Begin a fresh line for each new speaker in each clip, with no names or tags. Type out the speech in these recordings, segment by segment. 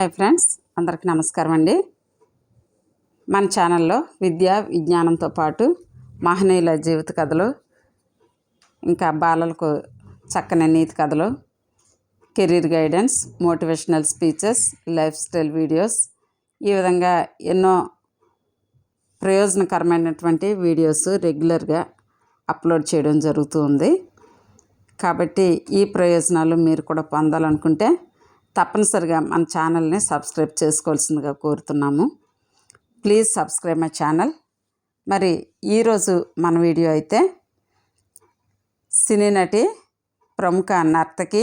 Hi friends అందరికి నమస్కారం అండి. మన ఛానల్లో విద్య విజ్ఞానంతో పాటు మహనీయుల జీవిత కథలు ఇంకా బాలలకు చక్కని నీతి కథలు career guidance motivational speeches lifestyle videos ఈ విధంగా ఎన్నో ప్రయోజనకరమైనటువంటి వీడియోస్ రెగ్యులర్గా అప్లోడ్ చేయడం జరుగుతూ ఉంది. కాబట్టి ఈ ప్రయోజనాలు మీరు కూడా పొందాలనుకుంటే తప్పనిసరిగా మన ఛానల్ని సబ్స్క్రైబ్ చేసుకోవాల్సిందిగా కోరుతున్నాము. Please subscribe my channel. మరి ఈరోజు మన వీడియో అయితే సినీ నటి ప్రముఖ నర్తకి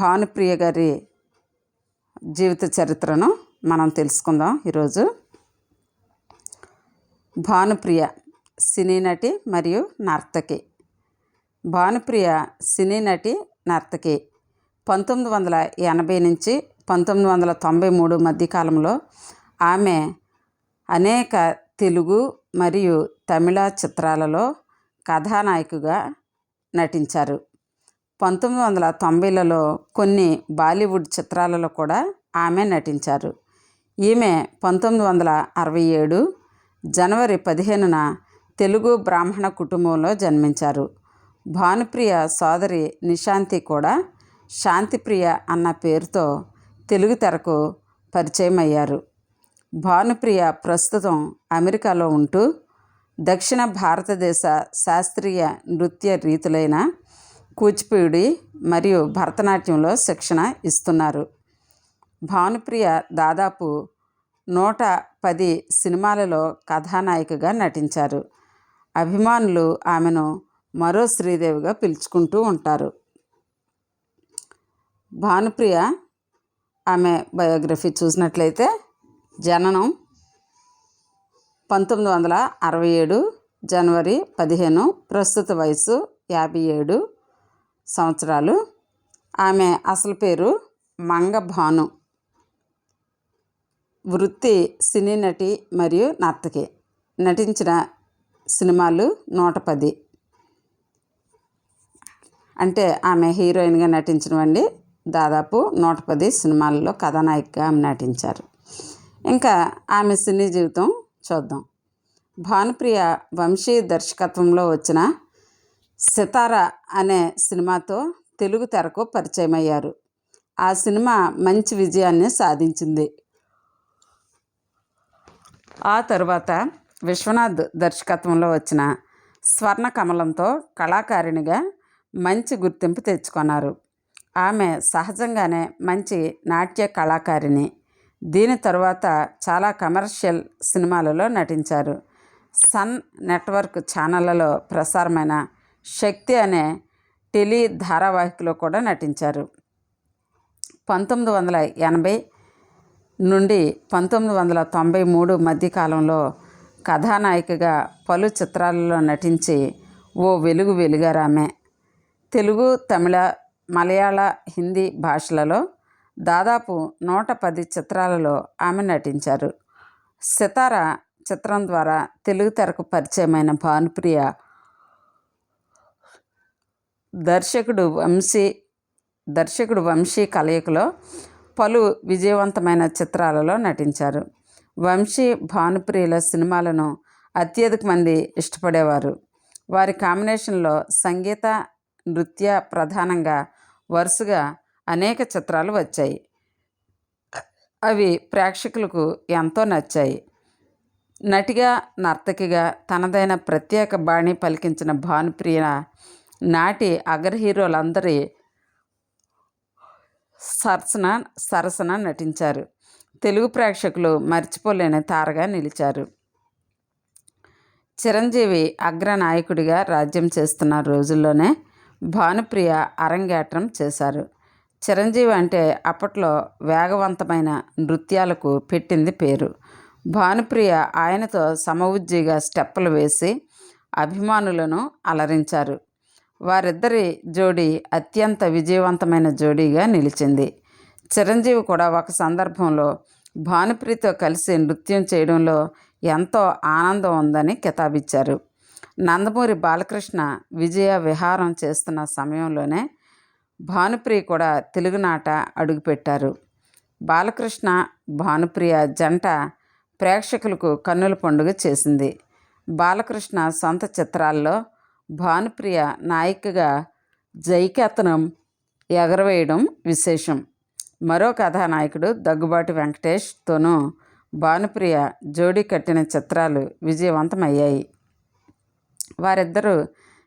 భానుప్రియ గారి జీవిత చరిత్రను మనం తెలుసుకుందాం ఈరోజు. భానుప్రియ సినీ నటి మరియు నర్తకి. భానుప్రియ సినీ నటి నర్తకి. పంతొమ్మిది వందల ఎనభై నుంచి పంతొమ్మిది వందల తొంభై మూడు మధ్యకాలంలో ఆమె అనేక తెలుగు మరియు తమిళ చిత్రాలలో కథానాయికగా నటించారు. పంతొమ్మిది వందల తొంభైలలో కొన్ని బాలీవుడ్ చిత్రాలలో కూడా ఆమె నటించారు. ఈమె పంతొమ్మిది వందల అరవై ఏడు జనవరి పదిహేనున తెలుగు బ్రాహ్మణ కుటుంబంలో జన్మించారు. భానుప్రియ సోదరి నిశాంతి కూడా శాంతిప్రియ అన్న పేరుతో తెలుగు తెరకు పరిచయం అయ్యారు భానుప్రియ ప్రస్తుతం అమెరికాలో ఉంటూ దక్షిణ భారతదేశ శాస్త్రీయ నృత్య రీతులైన కూచిపూడి మరియు భరతనాట్యంలో శిక్షణ ఇస్తున్నారు. భానుప్రియ దాదాపు నూట పది సినిమాలలో కథానాయికగా నటించారు. అభిమానులు ఆమెను మరో శ్రీదేవిగా పిలుచుకుంటూ ఉంటారు. భానుప్రియ ఆమె బయోగ్రఫీ చూసినట్లయితే జననం పంతొమ్మిది వందల అరవై ఏడు జనవరి పదిహేను ప్రస్తుత వయసు యాభై ఏడు సంవత్సరాలు. ఆమె అసలు పేరు మంగ భాను వృత్తి సినీ నటి మరియు నర్తకి. నటించిన సినిమాలు నూట పది. అంటే ఆమె హీరోయిన్గా నటించినవండి దాదాపు నూట పది సినిమాల్లో కథానాయికగా ఆమె నటించారు. ఇంకా ఆమె సినీ జీవితం చూద్దాం. భానుప్రియ వంశీ దర్శకత్వంలో వచ్చిన సితార అనే సినిమాతో తెలుగు తెరకు పరిచయం అయ్యారు ఆ సినిమా మంచి విజయాన్ని సాధించింది. ఆ తర్వాత విశ్వనాథ్ దర్శకత్వంలో వచ్చిన స్వర్ణ కమలంతో కళాకారిణిగా మంచి గుర్తింపు తెచ్చుకున్నారు. ఆమె సహజంగానే మంచి నాట్య కళాకారిణి. దీని తరువాత చాలా కమర్షియల్ సినిమాలలో నటించారు. సన్ నెట్వర్క్ ఛానళ్ళలో ప్రసారమైన శక్తి అనే టెలి ధారావాహికలో కూడా నటించారు. పంతొమ్మిది వందల ఎనభై నుండి పంతొమ్మిది వందల తొంభై మూడు మధ్యకాలంలో కథానాయికగా పలు చిత్రాలలో నటించి ఓ వెలుగు వెలుగారామె. తెలుగు తమిళ మలయాళ హిందీ భాషలలో దాదాపు నూట పది చిత్రాలలో ఆమె నటించారు. సితార చిత్రం ద్వారా తెలుగు తెరకు పరిచయమైన భానుప్రియ దర్శకుడు వంశీ దర్శకుడు వంశీ కలయికలో పలు విజయవంతమైన చిత్రాలలో నటించారు. వంశీ భానుప్రియుల సినిమాలను అత్యధిక మంది ఇష్టపడేవారు. వారి కాంబినేషన్లో సంగీత నృత్య ప్రధానంగా వరుసగా అనేక చిత్రాలు వచ్చాయి. అవి ప్రేక్షకులకు ఎంతో నచ్చాయి. నటిగా నర్తకిగా తనదైన ప్రత్యేక బాణి పలికించిన భానుప్రియ నాటి అగ్ర హీరోలందరి సరసన సరసన నటించారు. తెలుగు ప్రేక్షకులు మర్చిపోలేని తారగా నిలిచారు. చిరంజీవి అగ్ర నాయకుడిగా రాజ్యం చేస్తున్న రోజుల్లోనే భానుప్రియ అరంగేట్రం చేశారు. చిరంజీవి అంటే అప్పట్లో వేగవంతమైన నృత్యాలకు పెట్టింది పేరు. భానుప్రియ ఆయనతో సమవుజ్జిగా స్టెప్పులు వేసి అభిమానులను అలరించారు. వారిద్దరి జోడీ అత్యంత విజయవంతమైన జోడీగా నిలిచింది. చిరంజీవి కూడా ఒక సందర్భంలో భానుప్రియతో కలిసి నృత్యం చేయడంలో ఎంతో ఆనందం ఉందని కితాబిచ్చారు. నందమూరి బాలకృష్ణ విజయ విహారం చేస్తున్న సమయంలోనే భానుప్రియ కూడా తెలుగునాట అడుగుపెట్టారు. బాలకృష్ణ భానుప్రియ జంట ప్రేక్షకులకు కన్నుల పండుగ చేసింది. బాలకృష్ణ సొంత చిత్రాల్లో భానుప్రియ నాయికగా జైకేతనం ఎగరవేయడం విశేషం. మరో కథానాయకుడు దగ్గుబాటి వెంకటేష్తోనూ భానుప్రియ జోడీ కట్టిన చిత్రాలు విజయవంతమయ్యాయి. వారిద్దరూ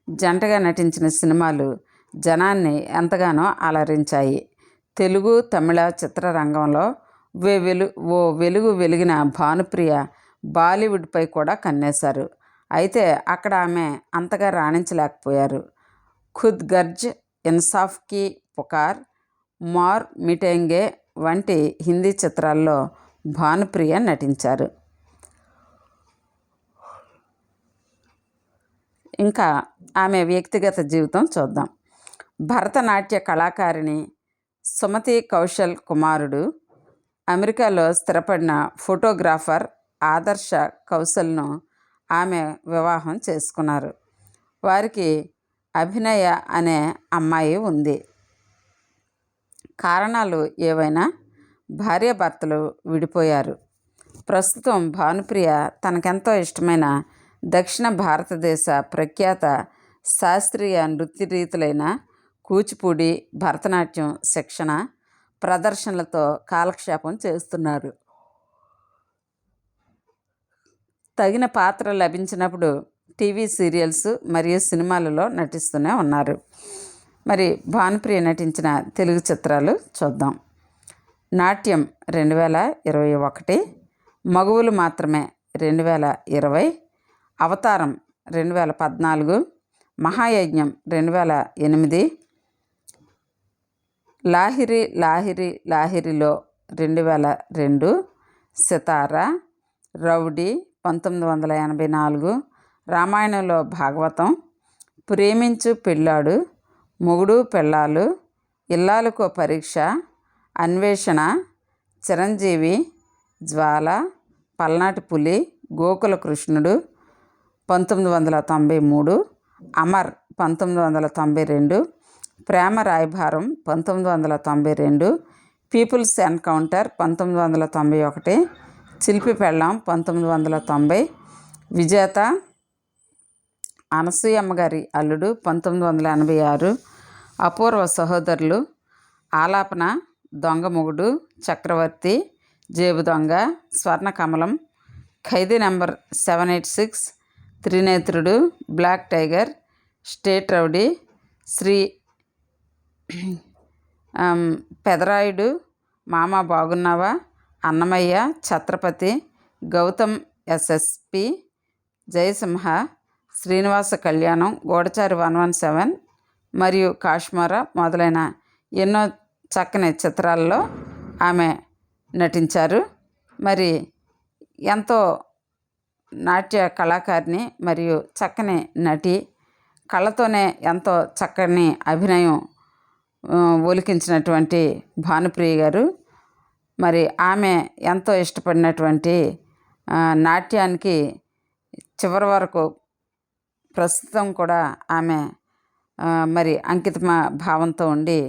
జంటగా నటించిన సినిమాలు జనాన్ని ఎంతగానో అలరించాయి. తెలుగు తమిళ చిత్రరంగంలో వే వెలు ఓ వెలుగు వెలిగిన భానుప్రియ బాలీవుడ్పై కూడా కన్నేశారు. అయితే అక్కడ ఆమె అంతగా రాణించలేకపోయారు. ఖుద్ గర్జ్ ఇన్సాఫ్కి పుకార్ మార్ మిటెంగే వంటి హిందీ చిత్రాల్లో భానుప్రియ నటించారు. ఇంకా ఆమె వ్యక్తిగత జీవితం చూద్దాం. భరతనాట్య కళాకారిణి సుమతి కౌశల్ కుమారుడు అమెరికాలో స్థిరపడిన ఫోటోగ్రాఫర్ ఆదర్శ కౌశల్ను ఆమె వివాహం చేసుకున్నారు. వారికి అభినయ అనే అమ్మాయి ఉంది. కారణాలు ఏవైనా? భార్యాభర్తలు విడిపోయారు. ప్రస్తుతం భానుప్రియ తనకెంతో ఇష్టమైన దక్షిణ భారతదేశ ప్రఖ్యాత శాస్త్రీయ నృత్య రీతులైన కూచిపూడి భరతనాట్యం శిక్షణ ప్రదర్శనలతో కాలక్షేపం చేస్తున్నారు. తగిన పాత్ర లభించినప్పుడు టీవీ సీరియల్స్ మరియు సినిమాలలో నటిస్తూనే ఉన్నారు. మరి భానుప్రియ నటించిన తెలుగు చిత్రాలు చూద్దాం. నాట్యం రెండు వేల ఇరవై ఒకటి మగువులు మాత్రమే రెండు వేల ఇరవై అవతారం రెండు వేల పద్నాలుగు మహాయజ్ఞం రెండు వేల ఎనిమిది లాహిరి లాహిరి లాహిరిలో రెండు వేల రెండు సితారా రౌడీ పంతొమ్మిది వందల ఎనభై నాలుగు రామాయణంలో భాగవతం ప్రేమించు పెళ్ళాడు మొగుడు పెళ్ళాలు ఇల్లాలకో పరీక్ష అన్వేషణ చిరంజీవి జ్వాల పల్నాటి పులి గోకుల కృష్ణుడు పంతొమ్మిది వందల తొంభై మూడు అమర్ పంతొమ్మిది వందల తొంభై రెండు ప్రేమ రాయభారం పంతొమ్మిది వందల తొంభై రెండు పీపుల్స్ ఎన్కౌంటర్ పంతొమ్మిది వందల తొంభై ఒకటి చిలిపి పెళ్ళాం పంతొమ్మిది వందల తొంభై విజేత అనసూయమ్మ గారి అల్లుడు పంతొమ్మిది వందల ఎనభై ఆరు అపూర్వ సహోదరులు ఆలాపన దొంగ Mogudu Chakravarthi Jebu Donga Swarnakamalam Khaidi number seven eight six Trinetrudu black tiger state rowdy Sri Pedarayudu Mama Bagunnava? Annamayya Chatrapathi Gautam SSP Jayasimha Srinivasa Kalyanam Goodachari one one seven మరియు కాశ్మీర మొదలైన ఎన్నో చక్కని చిత్రాల్లో ఆమె నటించారు. మరి ఎంతో నాట్య కళాకారిణి మరియు చక్కని నటి. కళతోనే ఎంతో చక్కని అభినయం ఒలికించినటువంటి భానుప్రియ గారు. మరి ఆమె ఎంతో ఇష్టపడినటువంటి నాట్యానికి చివరి వరకు ప్రస్తుతం కూడా ఆమె మరి అంకిత భావంతో ఉండి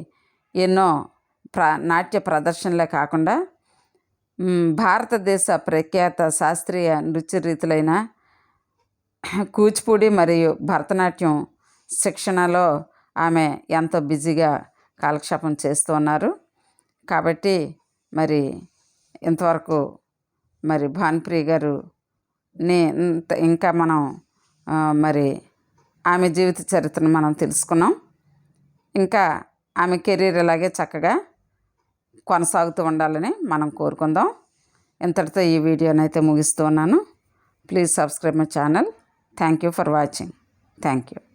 ఎన్నో ప్ర నాట్య ప్రదర్శనలే కాకుండా భారతదేశ ప్రఖ్యాత శాస్త్రీయ నృత్య రీతులైన కూచిపూడి మరియు భరతనాట్యం శిక్షణలో ఆమె ఎంతో బిజీగా కాలక్షేపం చేస్తూ ఉన్నారు. కాబట్టి మరి ఇంతవరకు మరి భానుప్రియ గారు నే ఇంకా మనం మరి ఆమె జీవిత చరిత్రను మనం తెలుసుకున్నాం. ఇంకా ఆమె కెరీర్ ఇలాగే చక్కగా కొనసాగుతూ ఉండాలని మనం కోరుకుందాం. ఇంతటితో ఈ వీడియోని అయితే ముగిస్తూ ఉన్నాను. Please subscribe my channel thank you for watching thank you